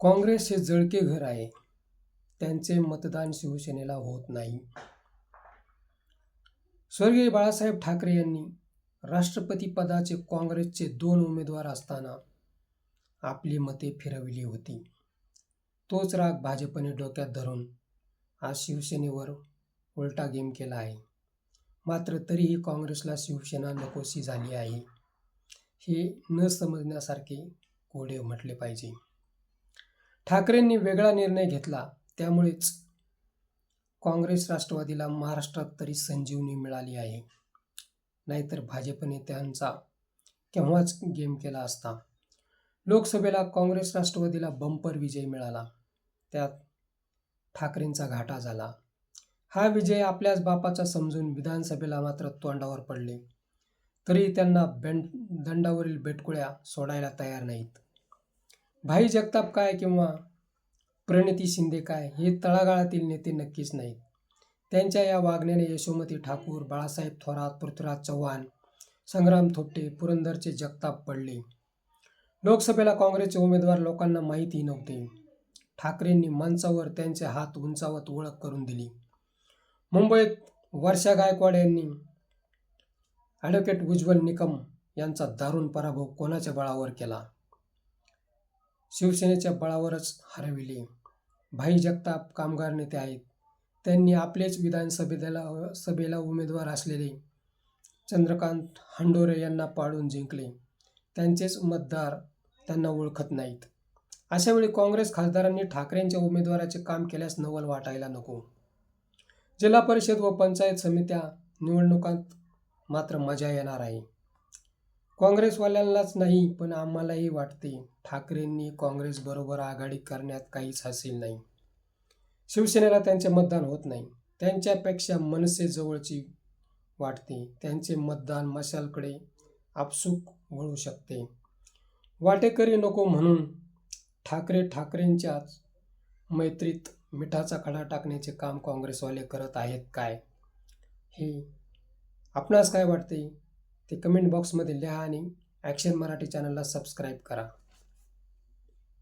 काँग्रेस हे जळके घर आहे. त्यांचे मतदान शिवसेनेला होत नाही. स्वर्गीय बाळासाहेब ठाकरे यांनी राष्ट्रपती पदाचे काँग्रेसचे दोन उमेदवार असताना आपली मते फिरविली होती. तोच राग भाजपने डोक्यात धरून आज शिवसेनेवर उलटा गेम केला आहे. मात्र तरीही काँग्रेसला शिवसेना नकोशी झाली आहे. हे न समजण्यासारखे कोडे म्हटले पाहिजे. ठाकरेंनी वेगळा निर्णय घेतला. त्यामुळेच काँग्रेस राष्ट्रवादीला महाराष्ट्रात तरी संजीवनी मिळाली आहे. नाहीतर भाजपने त्यांचा केव्हाच गेम केला असता. लोकसभेला काँग्रेस राष्ट्रवादीला बंपर विजय मिळाला. त्यात ठाकरेंचा घाटा झाला. हा विजय आपल्याच बापाचा समजून विधानसभेला मात्र तोंडावर पडले. तरी त्यांना बेंड दंडावरील बेटकुळ्या सोडायला तयार नाहीत. भाई जगताप काय किंवा प्रणिती शिंदे काय हे तळागाळातील नेते नक्कीच नाहीत. त्यांच्या या वागण्याने यशोमती ठाकूर बाळासाहेब थोरात पृथ्वीराज चव्हाण संग्राम थोपटे पुरंदरचे जगताप पडले. लोकसभेला काँग्रेसचे उमेदवार लोकांना माहिती नव्हते. ठाकरेंनी मंचावर त्यांचे हात उंचावत ओळख करून दिली. मुंबईत वर्षा गायकवाड यांनी ॲडव्होकेट उज्ज्वल निकम यांचा दारुण पराभव कोणाच्या बळावर केला? शिवसेनेच्या बळावरच हरविले. भाई जगताप कामगार नेते आहेत. त्यांनी आपलेच विधानसभेला सभेला उमेदवार असलेले चंद्रकांत हंडोरे यांना पाडून जिंकले. त्यांचेच मतदार त्यांना ओळखत नाहीत. अशावेळी काँग्रेस खासदारांनी ठाकरेंच्या उमेदवाराचे काम केल्यास नवल वाटायला नको. जिल्हा परिषद व पंचायत समित्या निवडणुकांत मात्र मजा येणार आहे. काँग्रेसवाल्यांनाच नाही पण आम्हालाही वाटते ठाकरेंनी काँग्रेसबरोबर आघाडी करण्यात काहीच हासिल नाही. शिवसेनेला त्यांचे मतदान होत नाही. त्यांच्यापेक्षा मनसे जवळची वाटते. त्यांचे मतदान मशालकडे आपसूक वळू शकते. वाटेकरी नको म्हणून ठाकरे ठाकरेंच्याच मैत्रीत मिठाचा खडा टाकण्याचे काम काँग्रेसवाले करत आहेत काय? हे आपणास काय वाटते? ते कमेंट बॉक्समध्ये लिहा आणि ॲक्शन मराठी चॅनलला सबस्क्राईब करा.